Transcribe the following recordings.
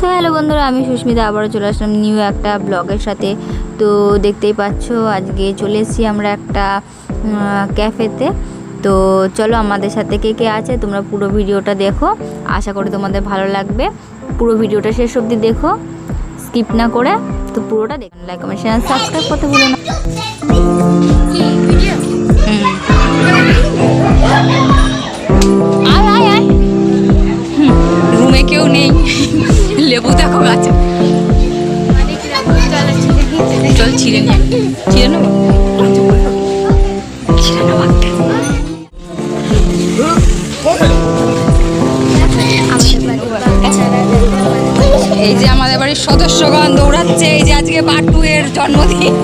তো হ্যালো বন্ধুরা, আমি সুস্মিতা, আবারও চলে আসলাম নিউ একটা ব্লগের সাথে। তো দেখতেই পাচ্ছ, আজকে চলে এসেছি আমরা একটা ক্যাফেতে তো চলো আমাদের সাথে কে কে আছে, তোমরা পুরো ভিডিওটা দেখো। আশা করি তোমাদের ভালো লাগবে। পুরো ভিডিওটা শেষ অবধি দেখো। স্কিপ না করে তো পুরোটা দেখুন লাইক চ্যানেল সাবস্ক্রাইব করতে ভুলো না। চল ছিঁড়ে নিয়ে ছিঁড়ে নেব? ছিঁড়ে নেব এই যে আমাদের বাড়ির সদস্যগণ দৌড়াচ্ছে, এই যে আজকে বাটু এর জন্মদিন।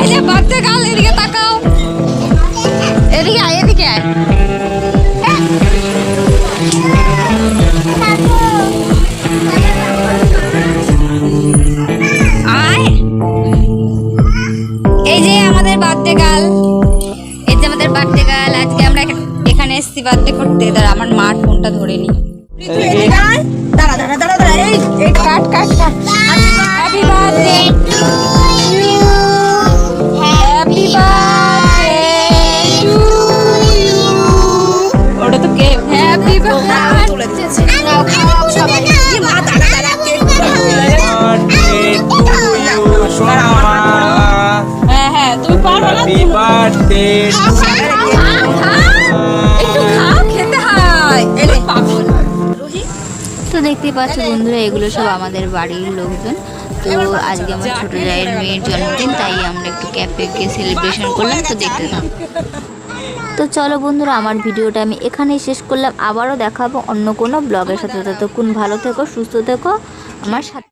এই যে বার্থডে গাল এদিকে তাকাও। এদিকে আয় এদিকে আয়। বার্থডে এই যে আমাদের বার্থডে আজকে আমরা এখানে এসেছি বার্থডে করতে। দাঁড়া আমার মার ফোনটা ধরে নি। তো দেখতেই পাচ্ছ বন্ধুরা, এগুলো সব আমাদের বাড়ির লোকজন। তো আজকে আমার ছোট জায়ের মেয়ের জন্মদিন, তাই আমরা একটু ক্যাফে গিয়ে সেলিব্রেশন করলাম, তো দেখতে তো চলো বন্ধুরা, আমার ভিডিওটা আমি এখানেই শেষ করলাম। আবারও দেখাবো অন্য কোনো ব্লগের সাথে। ততক্ষণ ভালো থেকো, সুস্থ থেকো। আমার সাথে